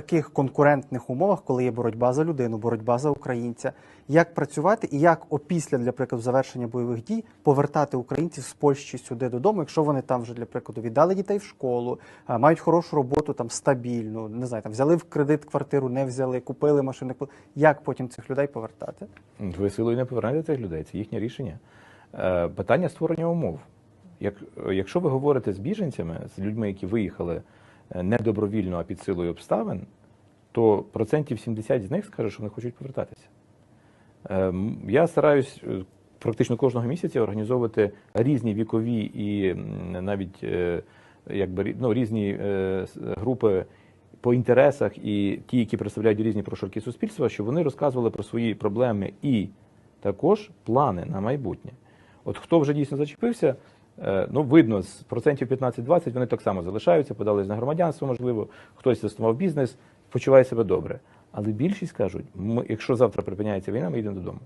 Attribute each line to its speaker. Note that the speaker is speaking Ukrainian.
Speaker 1: таких конкурентних умовах, коли є боротьба за людину, боротьба за українця, як працювати і як опісля, для прикладу, завершення бойових дій повертати українців з Польщі сюди додому, якщо вони там вже для прикладу віддали дітей в школу, мають хорошу роботу там стабільну, не знаю, там взяли в кредит квартиру, не взяли, купили машину. Як потім цих людей повертати?
Speaker 2: Ви силою не повернете цих людей, це їхнє рішення. Е, Питання створення умов. Як, якщо ви говорите з біженцями, з людьми, які виїхали не добровільно, а під силою обставин, то процентів 70 з них скаже, що вони хочуть повертатися. Е, Я стараюсь е, практично кожного місяця організовувати різні вікові і навіть е, якби ну, різні е, групи по інтересах і ті, які представляють різні прошарки суспільства, щоб вони розказували про свої проблеми і також плани на майбутнє. От хто вже дійсно зачепився, ну видно, з процентів 15-20 вони так само залишаються, подались на громадянство, можливо, хтось заснував бізнес, почуває себе добре. Але більшість кажуть, ми, якщо завтра припиняється війна, ми йдемо додому.